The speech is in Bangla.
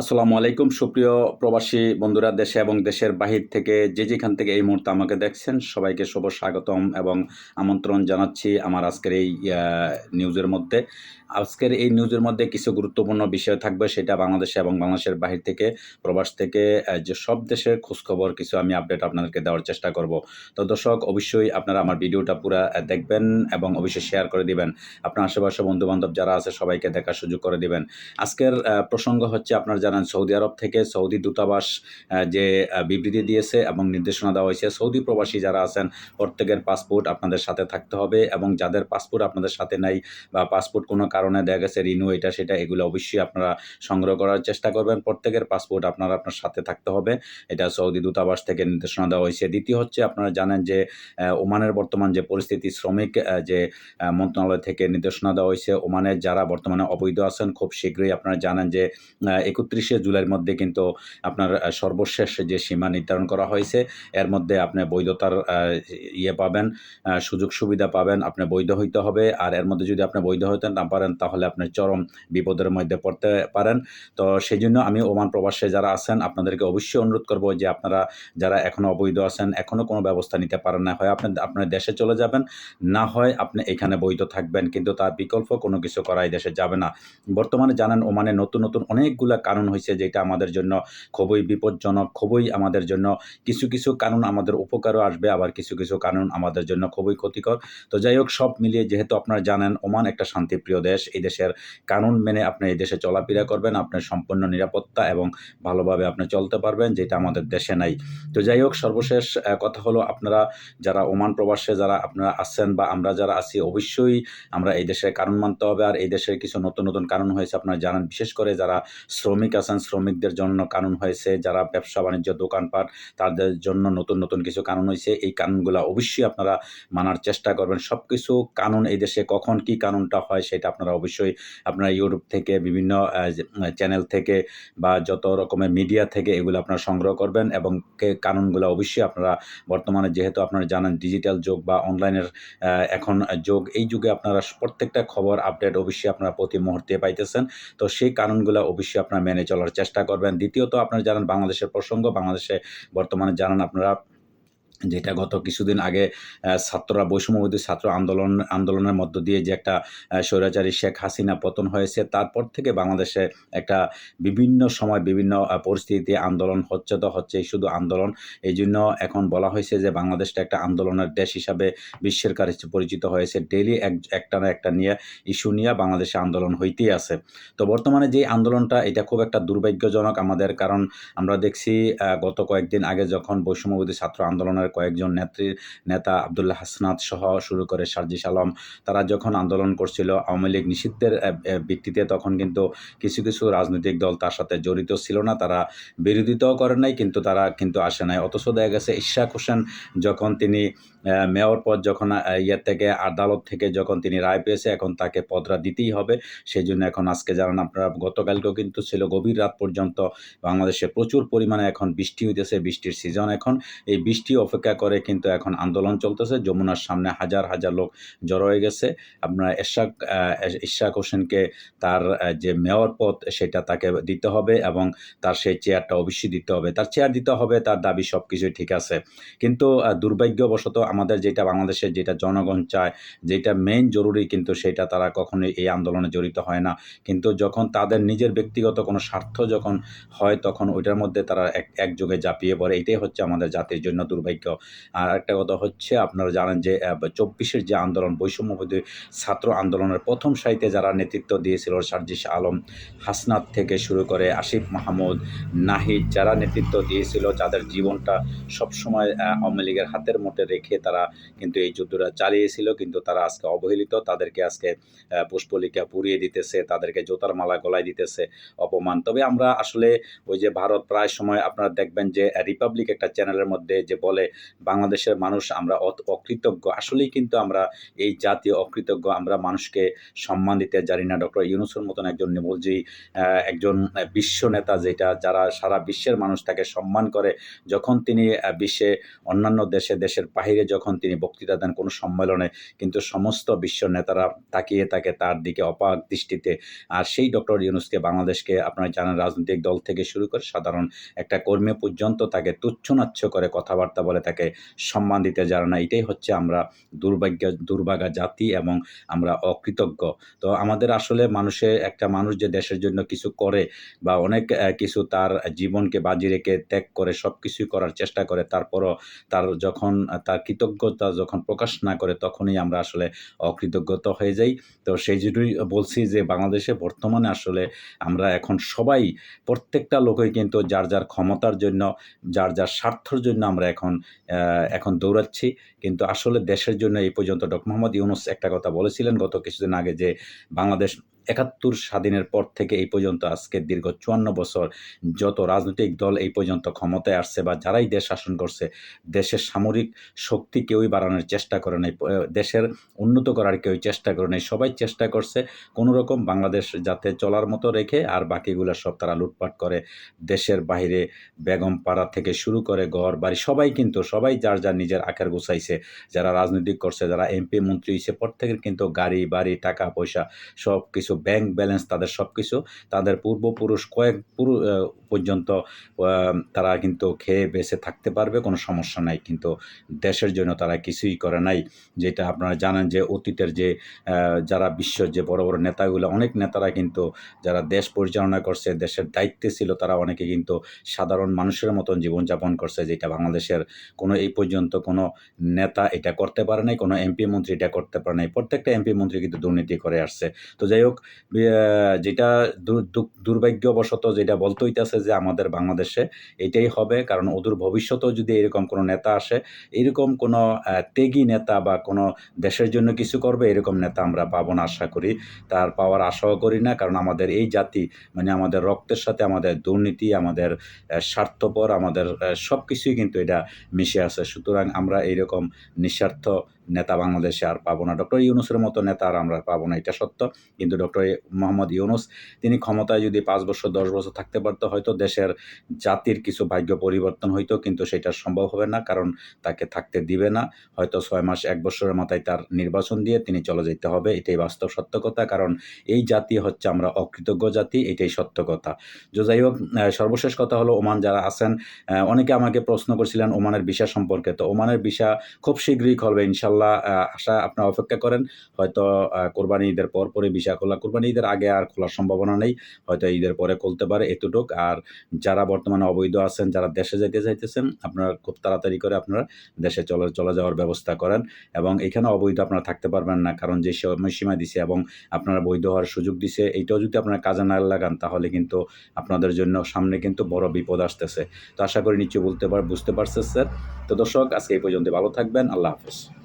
আসসালামু আলাইকুম, সুপ্রিয় প্রবাসী বন্ধুরা দেশে এবং দেশের বাহির থেকে যে যেখান থেকে এই মুহূর্তে আমাকে দেখছেন, সবাইকে শুভ স্বাগতম এবং আমন্ত্রণ জানাচ্ছি আমার আজকের এই নিউজের মধ্যে। আজকের এই নিউজের মধ্যে কিছু গুরুত্বপূর্ণ বিষয় থাকবে, সেটা বাংলাদেশে এবং বাংলাদেশের বাহির থেকে, প্রবাস থেকে যে সব দেশের খোঁজখবর কিছু আমি আপডেট আপনাদেরকে দেওয়ার চেষ্টা করব। তো দর্শক, অবশ্যই আপনারা আমার ভিডিওটা পুরো দেখবেন এবং অবশ্যই শেয়ার করে দিবেন। আপনার আশেপাশে বন্ধু বান্ধব যারা আছে, সবাইকে দেখার সুযোগ করে দিবেন। আজকের প্রসঙ্গ হচ্ছে আপনারা জানেন, সৌদি আরব থেকে সৌদি দূতাবাস যে বিবৃতি দিয়েছে এবং নির্দেশনা দেওয়া হয়েছে, সৌদি প্রবাসী যারা আছেন, প্রত্যেকের পাসপোর্ট আপনাদের সাথে থাকতে হবে এবং যাদের পাসপোর্ট আপনাদের সাথে নাই বা পাসপোর্ট কোনো কারণে দেখা গেছে, রিনিউ এটা সেটা, এগুলো অবশ্যই আপনারা সংগ্রহ করার চেষ্টা করবেন। প্রত্যেকের পাসপোর্ট আপনারা, আপনার সাথে থাকতে হবে। এটা সৌদি দূতাবাস থেকে নির্দেশনা দেওয়া হয়েছে। দ্বিতীয় হচ্ছে, আপনারা জানেন যে ওমানের বর্তমান যে পরিস্থিতি, শ্রমিক যে মন্ত্রণালয় থেকে নির্দেশনা দেওয়া হয়েছে, ওমানের যারা বর্তমানে অবৈধ আছেন, খুব শীঘ্রই আপনারা জানেন যে একত্রিশে জুলাইয়ের মধ্যে কিন্তু আপনার সর্বশেষ যে সীমা নির্ধারণ করা হয়েছে, এর মধ্যে আপনি বৈধতার ইয়ে পাবেন সুযোগ সুবিধা পাবেন, আপনি বৈধ হইতে হবে। আর এর মধ্যে যদি আপনি বৈধ হইতে না পারেন, তাহলে আপনি চরম বিপদের মধ্যে পড়তে পারেন। তো সেই জন্য আমি ওমান প্রবাসে যারা আছেন, আপনাদেরকে অবশ্যই অনুরোধ করব যে আপনারা যারা এখনও অবৈধ আছেন এখনও কোনো ব্যবস্থা নিতে পারেন না। হয় আপনি আপনার দেশে চলে যাবেন, না হয় আপনি এখানে বৈধ থাকবেন। কিন্তু তার বিকল্প কোনো কিছু করাই দেশে যাবে না। বর্তমানে জানেন, ওমানে নতুন নতুন অনেকগুলা কারণ হয়েছে যেটা আমাদের জন্য খুবই বিপজ্জনক, খুবই আমাদের জন্য কিছু কিছু কারণ আমাদের উপকারও আসবে, আবার কিছু কিছু কারণ আমাদের জন্য খুবই ক্ষতিকর। তো যাই হোক, সব মিলিয়ে যেহেতু আপনারা জানেন, ওমান একটা শান্তিপ্রিয় দেশ। এই দেশের কানুন মেনে আপনি এই দেশে চলাফেরা করবেন, আপনার সম্পূর্ণ নিরাপত্তা এবং ভালোভাবে আপনি চলতে পারবেন, যেটা আমাদের দেশে নাই। তো যাই হোক, সর্বশেষ কথা হলো আপনারা যারা ওমান প্রবাসে যারা আপনারা আসছেন বা আমরা যারা আছি, অবশ্যই আমরা এই দেশের কারণ মানতে হবে। আর এই দেশের কিছু নতুন নতুন কারণ হয়েছে, আপনারা জানেন, বিশেষ করে যারা শ্রমিক আছেন শ্রমিকদের জন্য কানুন হয়েছে, যারা ব্যবসা বাণিজ্য দোকানপাট, তাদের জন্য নতুন নতুন কিছু কানুন হয়েছে। এই কানুনগুলো অবশ্যই আপনারা মানার চেষ্টা করবেন। সব কিছু কানুন এই দেশে কখন কি কানুনটা হয় সেটা আপনারা অবশ্যই আপনারা ইউটিউব থেকে, বিভিন্ন চ্যানেল থেকে বা যত রকমের মিডিয়া থেকে এগুলো আপনারা সংগ্রহ করবেন এবং কানুনগুলো অবশ্যই আপনারা বর্তমানে যেহেতু আপনারা জানেন ডিজিটাল যুগ বা অনলাইনের এখন যুগ, এই যুগে আপনারা প্রত্যেকটা খবর, আপডেট অবশ্যই আপনারা প্রতি মুহূর্তে পাইতেছেন। তো সেই কানুনগুলো অবশ্যই আপনারা মেনে চলার চেষ্টা করবেন। দ্বিতীয়ত আপনারা জানেন বাংলাদেশের প্রসঙ্গ বাংলাদেশে বর্তমানে জানেন আপনারা যেটা গত কিছুদিন আগে ছাত্ররা, বৈষম্যবিরোধী ছাত্র আন্দোলন, আন্দোলনের মধ্য দিয়ে যে একটা স্বৈরাচারী শেখ হাসিনা পতন হয়েছে, তারপর থেকে বাংলাদেশে একটা বিভিন্ন সময় বিভিন্ন পরিস্থিতিতে আন্দোলন হচ্ছে তো হচ্ছে শুধু আন্দোলন। এই জন্য এখন বলা হয়েছে যে বাংলাদেশটা একটা আন্দোলনের দেশ হিসাবে বিশ্বের কাছে পরিচিত হয়েছে। ডেইলি এক, একটা না একটা নিয়ে ইস্যু নিয়ে বাংলাদেশে আন্দোলন হইতেই আছে। তো বর্তমানে যে আন্দোলনটা, এটা খুব একটা দুর্ভাগ্যজনক আমাদের, কারণ আমরা দেখছি গত কয়েকদিন আগে যখন বৈষম্যবিরোধী ছাত্র আন্দোলনের কয়েকজন নেত্রী, নেতা আবদুল্লাহ হাসনাত সহ শুরু করে সার্জিস আলম, তারা যখন আন্দোলন করছিল, আওয়ামী লীগ নিষিদ্ধের ভিত্তিতে তখন কিন্তু কিছু কিছু রাজনৈতিক দল তার সাথে জড়িত ছিল না। তারা বিরোধিতাও করেন নাই, কিন্তু তারা কিন্তু আসে নাই। অথচ দেখা গেছে ইশাক হোসেন যখন তিনি মেয়র পদ যখন ইয়ে থেকে, আদালত থেকে যখন তিনি রায় পেয়েছে, এখন তাকে পদরা দিতেই হবে। সেই জন্য এখন আজকে জানান আপনারা, গতকালকেও কিন্তু ছিল গভীর রাত পর্যন্ত বাংলাদেশে প্রচুর পরিমাণে এখন বৃষ্টি হইতেছে। বৃষ্টির সিজন এখন। এই বৃষ্টি অপেক্ষা করে কিন্তু এখন আন্দোলন চলতেছে। যমুনার সামনে হাজার হাজার লোক জড়ো হয়ে গেছে। আপনার এশাক ইশাক হোসেনকে তার যে মেয়র পদ, সেটা তাকে দিতে হবে এবং তার সেই চেয়ারটা অবশ্যই দিতে হবে। তার চেয়ার দিতে হবে, তার দাবি সব কিছুই ঠিক আছে। কিন্তু দুর্ভাগ্যবশত আমাদের যেটা বাংলাদেশের যেটা জনগণ চায়, যেটা মেইন জরুরি কিন্তু সেটা তারা কখনোই এই আন্দোলনে জড়িত হয় না। কিন্তু যখন তাদের নিজের ব্যক্তিগত কোনো স্বার্থ যখন হয়, তখন ওইটার মধ্যে তারা এক, একযোগে ঝাঁপিয়ে পড়ে। এটাই হচ্ছে আমাদের জাতির জন্য দুর্ভাগ্য। আর একটা কথা হচ্ছে, আপনারা জানেন যে চব্বিশের যে আন্দোলন বৈষম্যবিধি ছাত্র আন্দোলনের প্রথম সারিতে যারা নেতৃত্ব দিয়েছিল সার্জিস আলম, হাসনাত থেকে শুরু করে আসিফ মাহমুদ, নাহিদ, যারা নেতৃত্ব দিয়েছিল, যাদের জীবনটা সবসময় আওয়ামী লীগের হাতের মুঠে রেখে তারা কিন্তু এই যুদ্ধটা চালিয়েছিল। কিন্তু তারা আজকে অবহেলিত, তাদেরকে আজকে পুষ্পলিকা পুড়িয়ে দিতেছে, তাদেরকে জোতার মালা গলায় দিতেছে অপমান। তবে আমরা আসলে ওই যে ভারত প্রায় সময় আপনারা দেখবেন যে রিপাবলিক একটা চ্যানেলের মধ্যে যে বলে বাংলাদেশের মানুষ আমরা অকৃতজ্ঞ। আসলেই কিন্তু আমরা এই জাতীয় অকৃতজ্ঞ, আমরা মানুষকে সম্মান দিতে জানি না। ডক্টর ইউনুসের মতন একজন নিবলজি একজন বিশ্ব নেতা যেটা, যারা সারা বিশ্বের মানুষ তাকে সম্মান করে, যখন তিনি বিশ্বে অন্যান্য দেশে, দেশের বাইরে যখন তিনি বক্তৃতা দেন কোনো সম্মেলনে, কিন্তু সমস্ত বিশ্ব নেতারা তাকিয়ে থাকে তার দিকে অপাক দৃষ্টিতে। আর সেই ডক্টর ইউনুসকে বাংলাদেশকে আপনারা জানেন, রাজনৈতিক দল থেকে শুরু করে সাধারণ একটা কর্মী পর্যন্ত তাকে তুচ্ছনাচ্ছ করে কথাবার্তা বলে। তাকে সম্মান দিতে জানে না। এটাই হচ্ছে আমরা দুর্ভাগ্য, দুর্ভাগা জাতি এবং আমরা অকৃতজ্ঞ। তো আমাদের আসলে মানুষে, একটা মানুষ যে দেশের জন্য কিছু করে বা অনেক কিছু তার জীবনকে বাজি রেখে ত্যাগ করে সব কিছুই করার চেষ্টা করে, তারপরও তার যখন, তার কৃতজ্ঞতা যখন প্রকাশ না করে, তখনই আমরা আসলে অকৃতজ্ঞতা হয়ে যাই। তো সেই জন্যই বলছি যে বাংলাদেশে বর্তমানে আসলে আমরা এখন সবাই, প্রত্যেকটা লোকই কিন্তু যার যার ক্ষমতার জন্য, যার যার স্বার্থর জন্য আমরা এখন এখন দৌড়াচ্ছি। কিন্তু আসলে দেশের জন্য এই পর্যন্ত ডক্টর মোহাম্মদ ইউনুস একটা কথা বলেছিলেন গত কিছুদিন আগে যে বাংলাদেশ একাত্তর স্বাধীনের পর থেকে এই পর্যন্ত আজকে দীর্ঘ চুয়ান্ন বছর যত রাজনৈতিক দল এই পর্যন্ত ক্ষমতায় আসছে বা যারাই দেশ শাসন করছে, দেশের সামরিক শক্তি কেউই বাড়ানোর চেষ্টা করে নাই দেশের উন্নত করার কেউ চেষ্টা করে নাই, সবাই চেষ্টা করছে কোনো রকম বাংলাদেশ যাতে চলার মতো রেখে আর বাকিগুলো সব তারা লুটপাট করে, দেশের বাইরে বেগম পাড়া থেকে শুরু করে ঘর বাড়ি, সবাই কিন্তু, সবাই যার যার নিজের আকার গুছাইছে, যারা রাজনৈতিক করছে, যারা এমপি, মন্ত্রী হয়েছে প্রত্যেকের কিন্তু গাড়ি, বাড়ি, টাকা, পয়সা সব কিছু ব্যাংক ব্যালেন্স তাদের সব কিছু তাদের পূর্বপুরুষ কয়েক পুরু পর্যন্ত তারা কিন্তু খেয়ে বেঁচে থাকতে পারবে, কোনো সমস্যা নাই। কিন্তু দেশের জন্য তারা কিছুই করে নাই। যেটা আপনারা জানেন যে অতীতের যে যারা বিশ্বের যে বড় বড় নেতাগুলো, অনেক নেতারা কিন্তু যারা দেশ পরিচালনা করছে, দেশের দায়িত্বে ছিল, তারা অনেকে কিন্তু সাধারণ মানুষের মতন জীবনযাপন করছে, যেটা বাংলাদেশের কোনো এই পর্যন্ত কোনো নেতা এটা করতে পারে নাই, কোনো এমপি মন্ত্রী এটা করতে পারে নাই। প্রত্যেকটা এমপি মন্ত্রী কিন্তু দুর্নীতি করে আসছে। তো যাই হোক যেটা দুর- দুর- দুর্ভাগ্যবশত যেটা বলতে হইতেছে যে আমাদের বাংলাদেশে এটাই হবে, কারণ ওদূর ভবিষ্যতেও যদি এরকম কোনো নেতা আসে, এরকম কোনো ত্যাগী নেতা বা কোনো দেশের জন্য কিছু করবে, এরকম নেতা আমরা পাবো না আশা করি। তার পাওয়ার আশাও করি না, কারণ আমাদের এই জাতি মানে আমাদের রক্তের সাথে আমাদের দুর্নীতি, আমাদের স্বার্থপর, আমাদের সব কিছুই কিন্তু এটা মিশে আছে। সুতরাং আমরা এইরকম নিঃস্বার্থ নেতা বাংলাদেশে আর পাবো না। ডক্টর ইউনুসের মতো নেতা আর আমরা পাবো না, এটা সত্য। কিন্তু ডক্টর মোহাম্মদ ইউনুস, তিনি ক্ষমতায় যদি পাঁচ বছর, দশ বছর থাকতে পারতো, হয়তো দেশের জাতির কিছু ভাগ্য পরিবর্তন হইতো, কিন্তু সেটা সম্ভব হবে না, কারণ তাকে থাকতে দিবে না। হয়তো ছয় মাস, এক বছরের মাথায় তার নির্বাচন দিয়ে তিনি চলে যেতে হবে, এটাই বাস্তব সত্য কথা, কারণ এই জাতি হচ্ছে আমরা অকৃতজ্ঞ জাতি, এটাই সত্য কথা। তো যাই হোক সর্বশেষ কথা হলো ওমান যারা আছেন অনেকে আমাকে প্রশ্ন করছিলেন ওমানের ভিসা সম্পর্কে। তো ওমানের ভিসা খুব শীঘ্রই খুলবে, ইনশাল্লাহ। আহ, আশা আপনারা অপেক্ষা করেন। হয়তো কোরবানি ঈদের পর পরে ভিসা খোলা কোরবানি ঈদের আগে আর খোলার সম্ভাবনা নেই। হয়তো ঈদের পরে খুলতে পারে এতটুক। আর যারা বর্তমানে অবৈধ আছেন যারা দেশে যেতে চাইতেছেন আপনারা খুব তাড়াতাড়ি করে আপনারা দেশে চলে চলে যাওয়ার ব্যবস্থা করেন। এবং এখানে অবৈধ আপনারা থাকতে পারবেন না কারণ যে সময়সীমা দিছে এবং আপনারা বৈধ হওয়ার সুযোগ দিছে এইটাও যদি আপনারা কাজে না লাগান তাহলে কিন্তু আপনাদের জন্য সামনে কিন্তু বড় বিপদ আসতেছে। তো আশা করি নিশ্চয়ই বলতে পার বুঝতে পারছেন স্যার। তো দর্শক আজকে এই পর্যন্ত ভালো থাকবেন। আল্লাহ হাফেজ।